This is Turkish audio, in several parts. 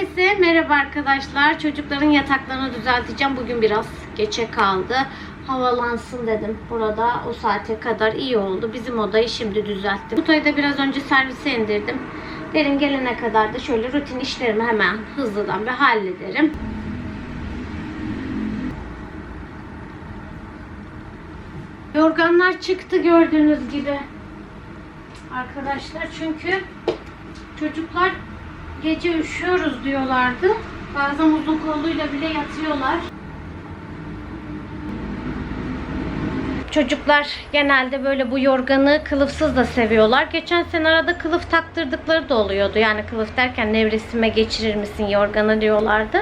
Herkese merhaba arkadaşlar. Çocukların yataklarını düzelteceğim. Bugün biraz geçe kaldı. Havalansın dedim. Burada o saate kadar iyi oldu. Bizim odayı şimdi düzelttim. Odayı da biraz önce servise indirdim. Derin gelene kadar da şöyle rutin işlerimi hemen hızlıdan bir hallederim. Yorganlar çıktı gördüğünüz gibi. Arkadaşlar çünkü çocuklar gece üşüyoruz diyorlardı. Bazen uzun kolluyla bile yatıyorlar. Çocuklar genelde böyle bu yorganı kılıfsız da seviyorlar. Geçen sene arada kılıf taktırdıkları da oluyordu. Yani kılıf derken nevresime geçirir misin yorganı diyorlardı.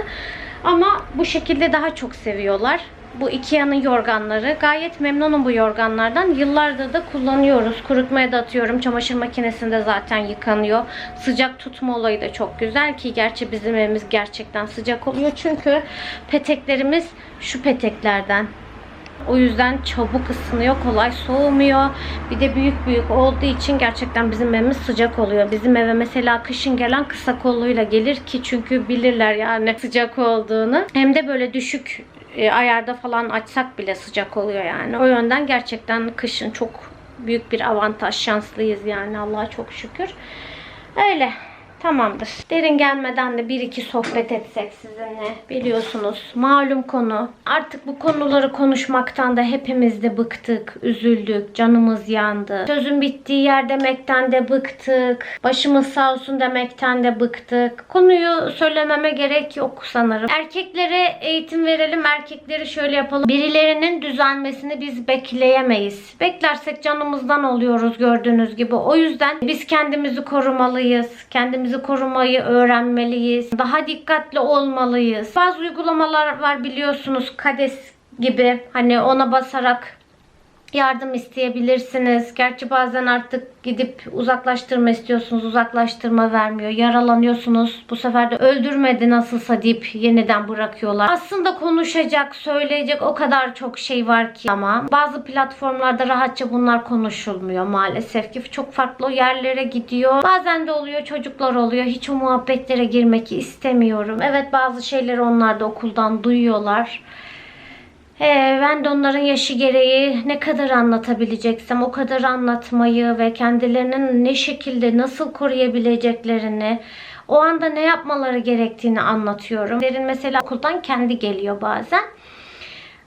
Ama bu şekilde daha çok seviyorlar. Bu Ikea'nın yorganları. Gayet memnunum bu yorganlardan. Yıllardır da kullanıyoruz. Kurutmaya da atıyorum. Çamaşır makinesinde zaten yıkanıyor. Sıcak tutma olayı da çok güzel ki gerçi bizim evimiz gerçekten sıcak oluyor. Çünkü peteklerimiz şu peteklerden. O yüzden çabuk ısınıyor, kolay soğumuyor. Bir de büyük büyük olduğu için gerçekten bizim evimiz sıcak oluyor. Bizim eve mesela kışın gelen kısa kolluyla gelir ki çünkü bilirler yani sıcak olduğunu. Hem de böyle düşük e, ayarda falan açsak bile sıcak oluyor yani. O yönden gerçekten kışın çok büyük bir avantaj, şanslıyız yani Allah'a çok şükür. Öyle. Tamamdır. Derin gelmeden de bir iki sohbet etsek sizinle. Biliyorsunuz malum konu. Artık bu konuları konuşmaktan da hepimiz de bıktık, üzüldük, canımız yandı. Sözün bittiği yer demekten de bıktık. Başımız sağ olsun demekten de bıktık. Konuyu söylememe gerek yok sanırım. Erkeklere eğitim verelim, erkekleri şöyle yapalım. Birilerinin düzelmesini biz bekleyemeyiz. Beklersek canımızdan oluyoruz gördüğünüz gibi. O yüzden biz kendimizi korumalıyız. Kendimizi korumayı öğrenmeliyiz. Daha dikkatli olmalıyız. Bazı uygulamalar var biliyorsunuz. Kades gibi hani ona basarak yardım isteyebilirsiniz. Gerçi bazen artık gidip uzaklaştırma istiyorsunuz. Uzaklaştırma vermiyor. Yaralanıyorsunuz. Bu sefer de öldürmedi nasılsa deyip yeniden bırakıyorlar. Aslında konuşacak, söyleyecek o kadar çok şey var ki ama bazı platformlarda rahatça bunlar konuşulmuyor maalesef ki. Çok farklı yerlere gidiyor. Bazen de oluyor çocuklar oluyor. Hiç o muhabbetlere girmek istemiyorum. Evet bazı şeyleri onlar da okuldan duyuyorlar. Ee, ben de onların yaşı gereği ne kadar anlatabileceksem o kadar anlatmayı ve kendilerinin ne şekilde nasıl koruyabileceklerini o anda ne yapmaları gerektiğini anlatıyorum. Derin mesela okuldan kendi geliyor bazen.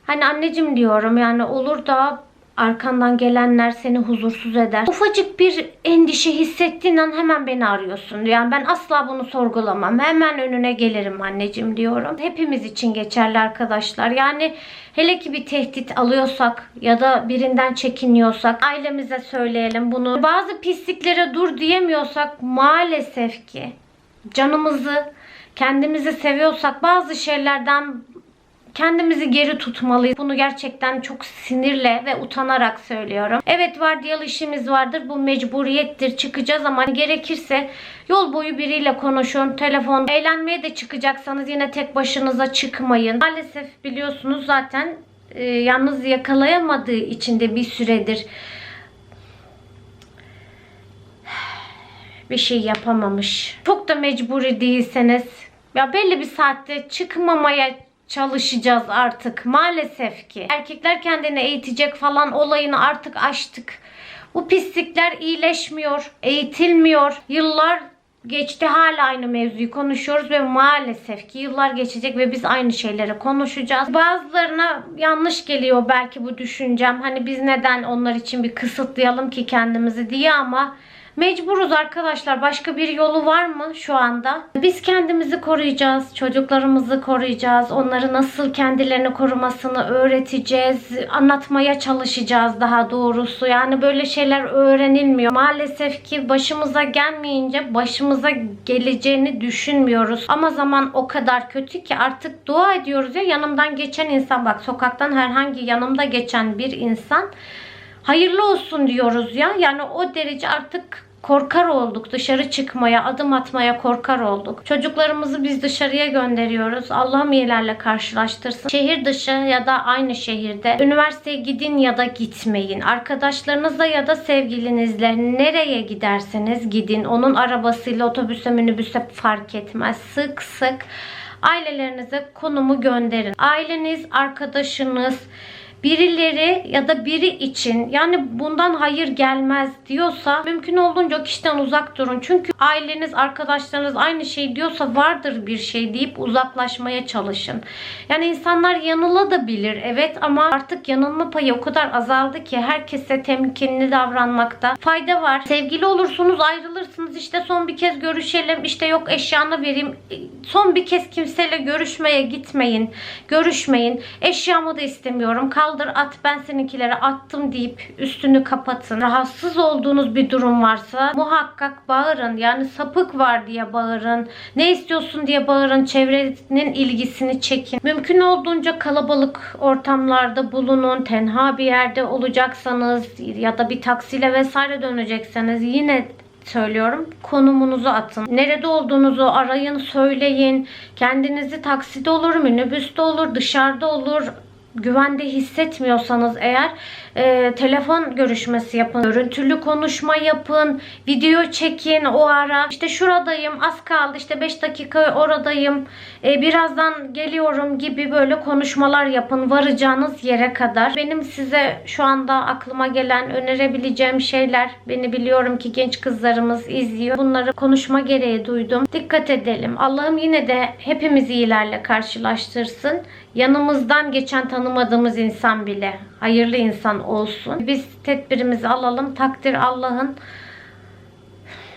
Hani anneciğim diyorum yani olur da arkandan gelenler seni huzursuz eder. Ufacık bir endişe hissettiğin an hemen beni arıyorsun. Yani ben asla bunu sorgulamam. Hemen önüne gelirim anneciğim diyorum. Hepimiz için geçerli arkadaşlar. Yani hele ki bir tehdit alıyorsak ya da birinden çekiniyorsak ailemize söyleyelim bunu. Bazı pisliklere dur diyemiyorsak maalesef ki canımızı kendimizi seviyorsak bazı şeylerden kendimizi geri tutmalıyız. Bunu gerçekten çok sinirle ve utanarak söylüyorum. Evet vardiyalı işimiz vardır. Bu mecburiyettir. Çıkacağız ama gerekirse yol boyu biriyle konuşun. Telefon. Eğlenmeye de çıkacaksanız yine tek başınıza çıkmayın. Maalesef biliyorsunuz zaten e, yalnız yakalayamadığı için de bir süredir bir şey yapamamış. Çok da mecburi değilseniz ya belli bir saatte çıkmamaya çalışacağız artık maalesef ki. Erkekler kendini eğitecek falan olayını artık aştık. Bu pislikler iyileşmiyor, eğitilmiyor. Yıllar geçti hala aynı mevzuyu konuşuyoruz ve maalesef ki yıllar geçecek ve biz aynı şeyleri konuşacağız. Bazılarına yanlış geliyor belki bu düşüncem. Hani biz neden onlar için bir kısıtlayalım ki kendimizi diye ama Mecburuz arkadaşlar. Başka bir yolu var mı şu anda? Biz kendimizi koruyacağız. Çocuklarımızı koruyacağız. Onları nasıl kendilerini korumasını öğreteceğiz. Anlatmaya çalışacağız daha doğrusu. Yani böyle şeyler öğrenilmiyor. Maalesef ki başımıza gelmeyince başımıza geleceğini düşünmüyoruz. Ama zaman o kadar kötü ki artık dua ediyoruz ya yanımdan geçen insan bak sokaktan herhangi yanımda geçen bir insan hayırlı olsun diyoruz ya. Yani o derece artık korkar olduk. Dışarı çıkmaya, adım atmaya korkar olduk. Çocuklarımızı biz dışarıya gönderiyoruz. Allah'ım iyilerle karşılaştırsın. Şehir dışı ya da aynı şehirde üniversiteye gidin ya da gitmeyin. Arkadaşlarınızla ya da sevgilinizle nereye giderseniz gidin. Onun arabasıyla otobüse minibüse fark etmez. Sık sık ailelerinize konumu gönderin. Aileniz, arkadaşınız, birileri ya da biri için yani bundan hayır gelmez diyorsa mümkün olduğunca kişiden uzak durun. Çünkü aileniz, arkadaşlarınız aynı şey diyorsa vardır bir şey deyip uzaklaşmaya çalışın. Yani insanlar yanılabilir evet ama artık yanılma payı o kadar azaldı ki herkese temkinli davranmakta fayda var. Sevgili olursunuz ayrılırsınız işte son bir kez görüşelim işte yok eşyanı vereyim. Son bir kez kimseyle görüşmeye gitmeyin. Görüşmeyin. Eşyamı da istemiyorum. Kaldır at ben seninkileri attım deyip üstünü kapatın. Rahatsız olduğunuz bir durum varsa muhakkak bağırın. Yani sapık var diye bağırın. Ne istiyorsun diye bağırın. Çevrenin ilgisini çekin. Mümkün olduğunca kalabalık ortamlarda bulunun. Tenha bir yerde olacaksanız ya da bir taksiyle vesaire dönecekseniz yine söylüyorum. Konumunuzu atın. Nerede olduğunuzu arayın, söyleyin. Kendinizi takside olur, minibüste olur, dışarıda olur. Güvende hissetmiyorsanız eğer e, telefon görüşmesi yapın. Görüntülü konuşma yapın. Video çekin o ara. İşte şuradayım az kaldı işte 5 dakika oradayım. E, birazdan geliyorum gibi böyle konuşmalar yapın. Varacağınız yere kadar. Benim size şu anda aklıma gelen önerebileceğim şeyler. Beni biliyorum ki genç kızlarımız izliyor. Bunları konuşma gereği duydum. Dikkat edelim. Allah'ım yine de hepimizi iyilerle karşılaştırsın. Yanımızdan geçen tanımadığımız insan bile hayırlı insan olsun. Biz tedbirimizi alalım. Takdir Allah'ın.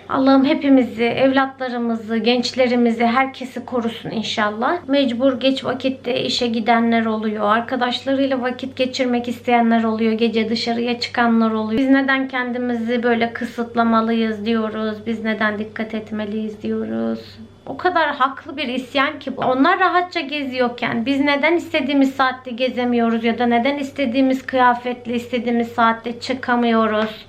Allah'ım hepimizi, evlatlarımızı, gençlerimizi, herkesi korusun inşallah. Mecbur geç vakitte işe gidenler oluyor. Arkadaşlarıyla vakit geçirmek isteyenler oluyor. Gece dışarıya çıkanlar oluyor. Biz neden kendimizi böyle kısıtlamalıyız diyoruz. Biz neden dikkat etmeliyiz diyoruz. O kadar haklı bir isyan ki. Onlar rahatça geziyorken biz neden istediğimiz saatte gezemiyoruz ya da neden istediğimiz kıyafetle istediğimiz saatte çıkamıyoruz?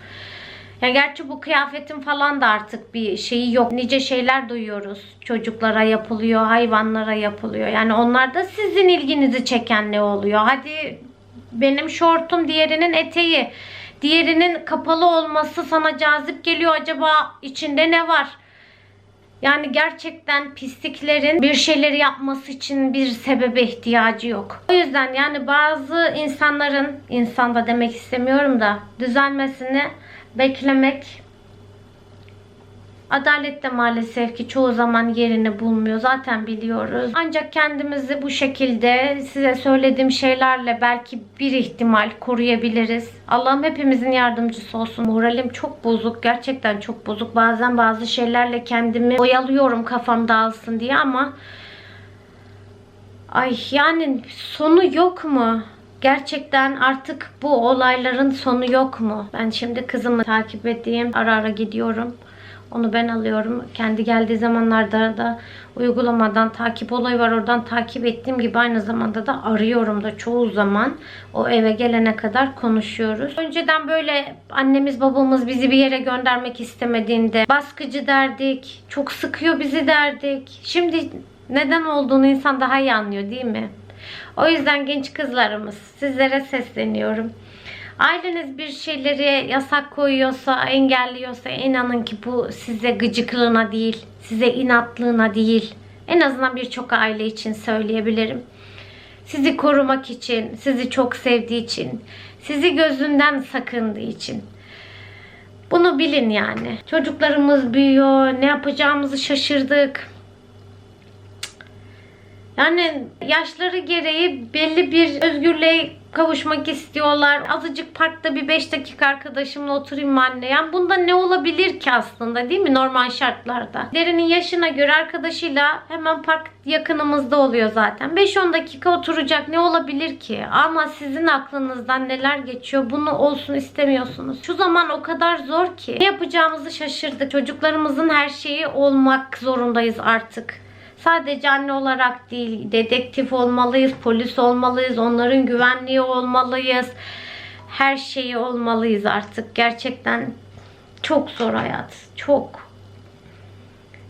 Ya gerçi bu kıyafetin falan da artık bir şeyi yok. Nice şeyler duyuyoruz. Çocuklara yapılıyor, hayvanlara yapılıyor. Yani onlarda sizin ilginizi çeken ne oluyor? Hadi benim şortum diğerinin eteği. Diğerinin kapalı olması sana cazip geliyor. Acaba içinde ne var? Yani gerçekten pisliklerin bir şeyleri yapması için bir sebebe ihtiyacı yok. O yüzden yani bazı insanların, insan da demek istemiyorum da düzelmesini beklemek Adalet de maalesef ki çoğu zaman yerini bulmuyor. Zaten biliyoruz. Ancak kendimizi bu şekilde size söylediğim şeylerle belki bir ihtimal koruyabiliriz. Allah'ım hepimizin yardımcısı olsun. Moralim çok bozuk. Gerçekten çok bozuk. Bazen bazı şeylerle kendimi oyalıyorum kafam dağılsın diye ama ay yani sonu yok mu? Gerçekten artık bu olayların sonu yok mu? Ben şimdi kızımı takip edeyim. Ara ara gidiyorum. Onu ben alıyorum. Kendi geldiği zamanlarda da uygulamadan takip olayı var. Oradan takip ettiğim gibi aynı zamanda da arıyorum da çoğu zaman. O eve gelene kadar konuşuyoruz. Önceden böyle annemiz babamız bizi bir yere göndermek istemediğinde baskıcı derdik. Çok sıkıyor bizi derdik. Şimdi neden olduğunu insan daha iyi anlıyor değil mi? O yüzden genç kızlarımız sizlere sesleniyorum. Aileniz bir şeyleri yasak koyuyorsa, engelliyorsa inanın ki bu size gıcıklığına değil, size inatlığına değil. En azından birçok aile için söyleyebilirim. Sizi korumak için, sizi çok sevdiği için, sizi gözünden sakındığı için. Bunu bilin yani. Çocuklarımız büyüyor, ne yapacağımızı şaşırdık. Yani yaşları gereği belli bir özgürlüğe kavuşmak istiyorlar. Azıcık parkta bir 5 dakika arkadaşımla oturayım anne? Yani bunda ne olabilir ki aslında değil mi normal şartlarda? Derinin yaşına göre arkadaşıyla hemen park yakınımızda oluyor zaten. 5-10 dakika oturacak ne olabilir ki? Ama sizin aklınızdan neler geçiyor bunu olsun istemiyorsunuz. Şu zaman o kadar zor ki. Ne yapacağımızı şaşırdık. Çocuklarımızın her şeyi olmak zorundayız artık. Sadece anne olarak değil, dedektif olmalıyız, polis olmalıyız, onların güvenliği olmalıyız. Her şeyi olmalıyız artık. Gerçekten Çok zor hayat. Çok.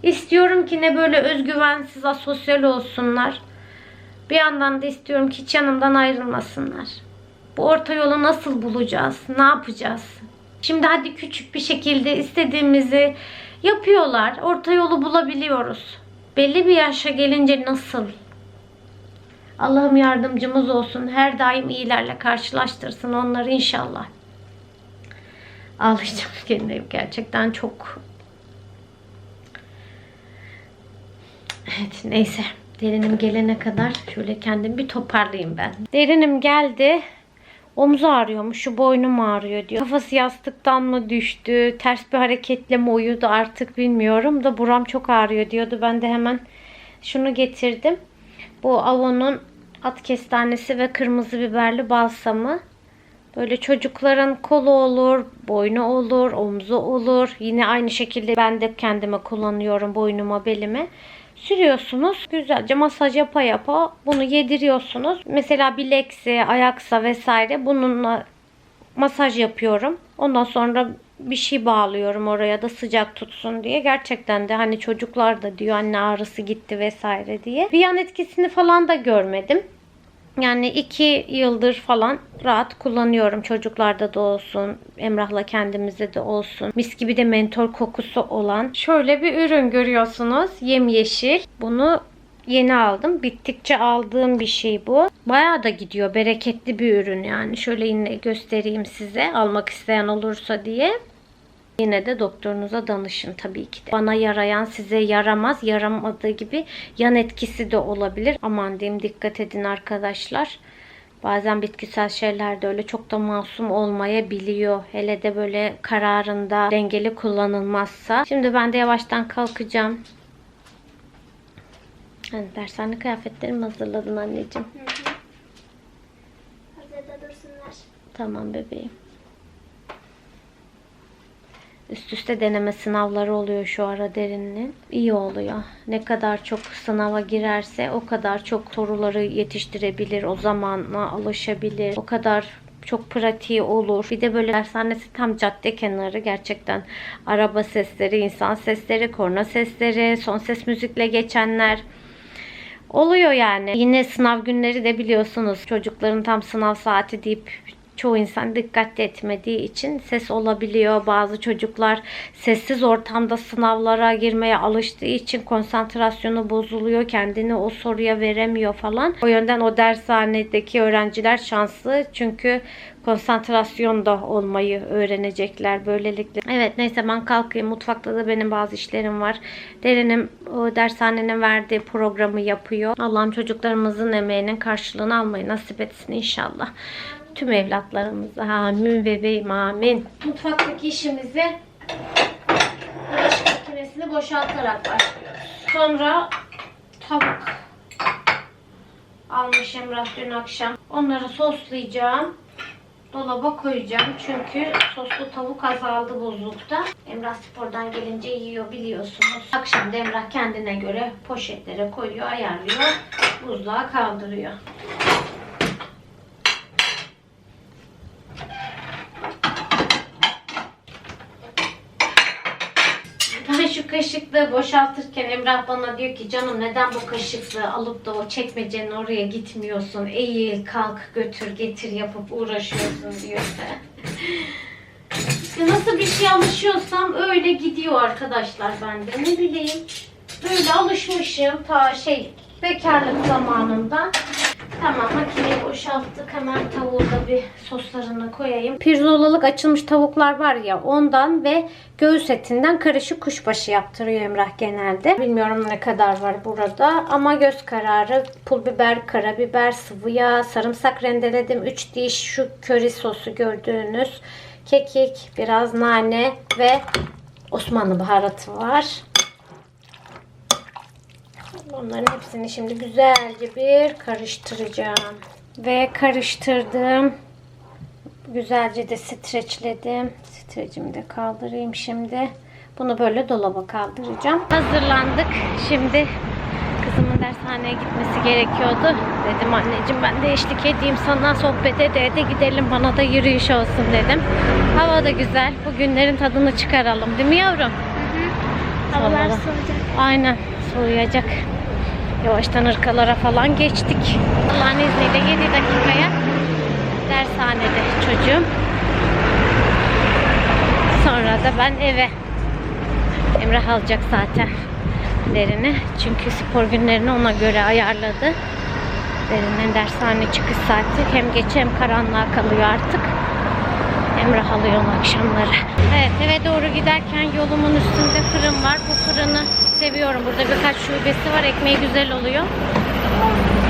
İstiyorum ki ne böyle özgüvensiz, asosyal olsunlar. Bir yandan da istiyorum ki hiç yanımdan ayrılmasınlar. Bu orta yolu nasıl bulacağız? Ne yapacağız? Şimdi hadi küçük bir şekilde istediğimizi yapıyorlar. Orta yolu bulabiliyoruz. Belli bir yaşa gelince nasıl? Allah'ım yardımcımız olsun. Her daim iyilerle karşılaştırsın onları inşallah. Ağlayacağım kendime gerçekten çok. Evet neyse. Derinim gelene kadar şöyle kendimi bir toparlayayım ben. Derinim geldi. Omzu ağrıyormuş, şu boynum ağrıyor diyor. Kafası yastıktan mı düştü, ters bir hareketle mi uyudu artık bilmiyorum da buram çok ağrıyor diyordu. Ben de hemen şunu getirdim. Bu Avon'un at kestanesi ve kırmızı biberli balsamı. Böyle çocukların kolu olur, boynu olur, omzu olur. Yine aynı şekilde ben de kendime kullanıyorum boynuma, belime. Sürüyorsunuz. Güzelce masaj yapa yapa bunu yediriyorsunuz. Mesela bilekse, ayaksa vesaire bununla masaj yapıyorum. Ondan sonra bir şey bağlıyorum oraya da sıcak tutsun diye. Gerçekten de hani çocuklar da diyor anne ağrısı gitti vesaire diye. Bir yan etkisini falan da görmedim. Yani iki yıldır falan rahat kullanıyorum. Çocuklarda da olsun, Emrah'la kendimizde de olsun. Mis gibi de mentol kokusu olan şöyle bir ürün görüyorsunuz. Yemyeşil. Bunu yeni aldım. Bittikçe aldığım bir şey bu. Bayağı da gidiyor. Bereketli bir ürün yani. Şöyle yine göstereyim size. Almak isteyen olursa diye. Yine de doktorunuza danışın tabii ki de. Bana yarayan size yaramaz. Yaramadığı gibi yan etkisi de olabilir. Aman diyeyim dikkat edin arkadaşlar. Bazen bitkisel şeyler de öyle çok da masum olmayabiliyor. Hele de böyle kararında dengeli kullanılmazsa. Şimdi ben de yavaştan kalkacağım. Hani dershane kıyafetlerimi hazırladın anneciğim. Hazırda dursunlar. Tamam bebeğim. Üst üste deneme sınavları oluyor şu ara derinin. İyi oluyor. Ne kadar çok sınava girerse o kadar çok soruları yetiştirebilir. O zamanla alışabilir. O kadar çok pratiği olur. Bir de böyle dershanesi tam cadde kenarı gerçekten araba sesleri, insan sesleri, korna sesleri, son ses müzikle geçenler. Oluyor yani. Yine sınav günleri de biliyorsunuz çocukların tam sınav saati deyip çoğu insan dikkat etmediği için ses olabiliyor. Bazı çocuklar sessiz ortamda sınavlara girmeye alıştığı için konsantrasyonu bozuluyor. Kendini o soruya veremiyor falan. O yönden o dershanedeki öğrenciler şanslı. Çünkü konsantrasyonda olmayı öğrenecekler böylelikle. Evet neyse ben kalkayım. Mutfakta da benim bazı işlerim var. Derinim o dershanenin verdiği programı yapıyor. Allah'ım çocuklarımızın emeğinin karşılığını almayı nasip etsin inşallah. Tüm evlatlarımıza amin bebeğim amin. Mutfaktaki işimizi bulaşık makinesini boşaltarak başlıyoruz. Sonra tavuk almış Emrah dün akşam. Onları soslayacağım. Dolaba koyacağım çünkü soslu tavuk azaldı buzlukta. Emrah spordan gelince yiyor biliyorsunuz. Akşam da Emrah kendine göre poşetlere koyuyor, ayarlıyor. Buzluğa kaldırıyor. Ben şu kaşıklığı boşaltırken Emrah bana diyor ki canım neden bu kaşıklığı alıp da o çekmecenin oraya gitmiyorsun? Eğil, kalk, götür, getir yapıp uğraşıyorsun diyor. İşte nasıl bir şey alışıyorsam öyle gidiyor arkadaşlar bende. Ne bileyim böyle alışmışım ta şey bekarlık zamanında. Tamam makineyi boşalttık. Hemen tavuğu da bir soslarını koyayım. Pirzolalık açılmış tavuklar var ya ondan ve göğüs etinden karışık kuşbaşı yaptırıyor Emrah genelde. Bilmiyorum ne kadar var burada ama göz kararı pul biber, karabiber, sıvı yağ, sarımsak rendeledim. 3 diş şu köri sosu gördüğünüz kekik, biraz nane ve Osmanlı baharatı var. Bunların hepsini şimdi güzelce bir karıştıracağım. Ve karıştırdım. Güzelce de streçledim. Streçimi de kaldırayım şimdi. Bunu böyle dolaba kaldıracağım. Hazırlandık. Şimdi kız Kızımın dershaneye gitmesi gerekiyordu. Dedim anneciğim ben de eşlik edeyim sana sohbet ede ede gidelim bana da yürüyüş olsun dedim. Hava da güzel. Bu günlerin tadını çıkaralım değil mi yavrum? Havalar Vallahi. soğuyacak. Aynen soğuyacak. Yavaştan ırkalara falan geçtik. Allah'ın izniyle 7 dakikaya dershanede çocuğum. Sonra da ben eve. Emrah alacak zaten derini. Çünkü spor günlerini ona göre ayarladı. Derinin dershane çıkış saati hem geç hem karanlığa kalıyor artık. Emrah alıyor akşamları. Evet eve doğru giderken yolumun üstünde fırın var. Bu fırını seviyorum. Burada birkaç şubesi var. Ekmeği güzel oluyor.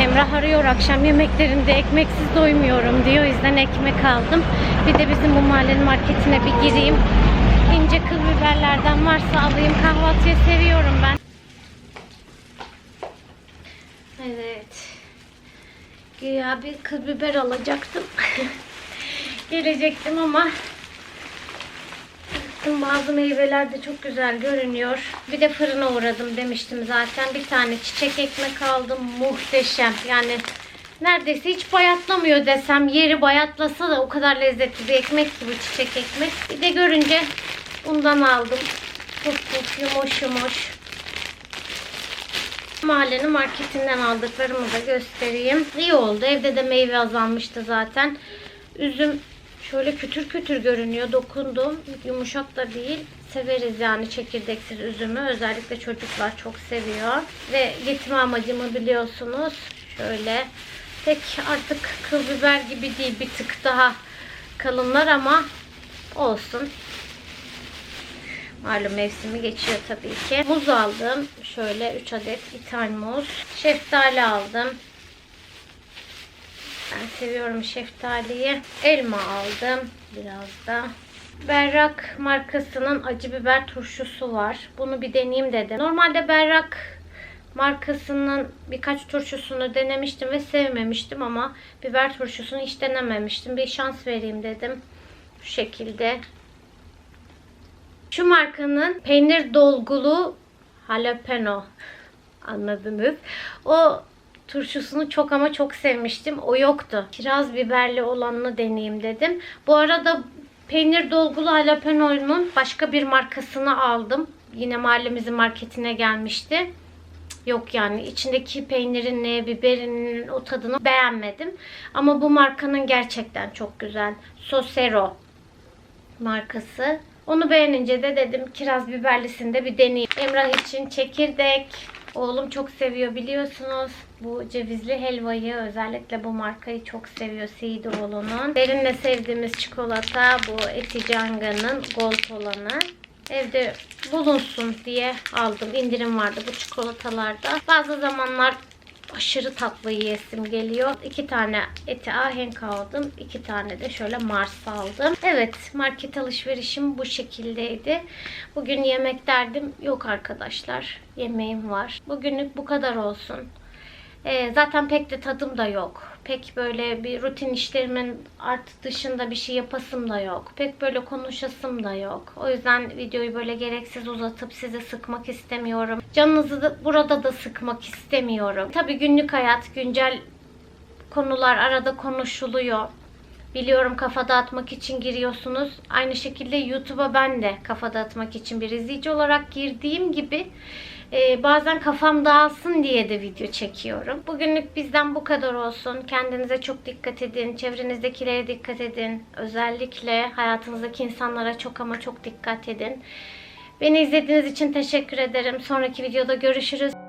Emrah arıyor akşam yemeklerinde ekmeksiz doymuyorum diyor. O yüzden ekmek aldım. Bir de bizim bu mahallenin marketine bir gireyim. İnce kıl biberlerden varsa alayım. Kahvaltıya seviyorum ben. Evet. Güya bir kıl biber alacaktım. Gelecektim ama baktım bazı meyveler de çok güzel görünüyor. Bir de fırına uğradım demiştim zaten. Bir tane çiçek ekmek aldım. Muhteşem. Yani neredeyse hiç bayatlamıyor desem. Yeri bayatlasa da o kadar lezzetli bir ekmek ki bu çiçek ekmek. Bir de görünce bundan aldım. Puf puf yumuş yumuş. Mahallenin marketinden aldıklarımı da göstereyim. İyi oldu. Evde de meyve azalmıştı zaten. Üzüm şöyle kütür kütür görünüyor. Dokundum. Yumuşak da değil. Severiz yani çekirdeksiz üzümü. Özellikle çocuklar çok seviyor. Ve getirme amacımı biliyorsunuz. Şöyle tek artık kıl biber gibi değil. Bir tık daha kalınlar ama olsun. Malum mevsimi geçiyor tabii ki. Muz aldım. Şöyle 3 adet ithal muz. Şeftali aldım. Ben seviyorum şeftaliyi. Elma aldım. Biraz da. Berrak markasının acı biber turşusu var. Bunu bir deneyeyim dedim. Normalde Berrak markasının birkaç turşusunu denemiştim ve sevmemiştim ama biber turşusunu hiç denememiştim. Bir şans vereyim dedim. Bu şekilde. Şu markanın peynir dolgulu jalapeno anladınız. O turşusunu çok ama çok sevmiştim. O yoktu. Kiraz biberli olanını deneyeyim dedim. Bu arada peynir dolgulu jalapeno'nun başka bir markasını aldım. Yine mahallemizin marketine gelmişti. Yok yani içindeki peynirin ne, biberinin o tadını beğenmedim. Ama bu markanın gerçekten çok güzel. Sosero markası. Onu beğenince de dedim kiraz biberlisini de bir deneyeyim. Emrah için çekirdek. Oğlum çok seviyor biliyorsunuz. Bu cevizli helvayı özellikle bu markayı çok seviyor Seydoğlu'nun. Derinle sevdiğimiz çikolata bu Eticanga'nın gold olanı. Evde bulunsun diye aldım. İndirim vardı bu çikolatalarda. Bazı zamanlar aşırı tatlı yiyesim geliyor. İki tane eti ahenk aldım. iki tane de şöyle Mars aldım. Evet market alışverişim bu şekildeydi. Bugün yemek derdim yok arkadaşlar. Yemeğim var. Bugünlük bu kadar olsun. Ee, zaten pek de tadım da yok. Pek böyle bir rutin işlerimin artık dışında bir şey yapasım da yok. Pek böyle konuşasım da yok. O yüzden videoyu böyle gereksiz uzatıp sizi sıkmak istemiyorum. Canınızı da burada da sıkmak istemiyorum. Tabii günlük hayat, güncel konular arada konuşuluyor. Biliyorum kafa dağıtmak için giriyorsunuz. Aynı şekilde YouTube'a ben de kafa dağıtmak için bir izleyici olarak girdiğim gibi e, bazen kafam dağılsın diye de video çekiyorum. Bugünlük bizden bu kadar olsun. Kendinize çok dikkat edin. Çevrenizdekilere dikkat edin. Özellikle hayatınızdaki insanlara çok ama çok dikkat edin. Beni izlediğiniz için teşekkür ederim. Sonraki videoda görüşürüz.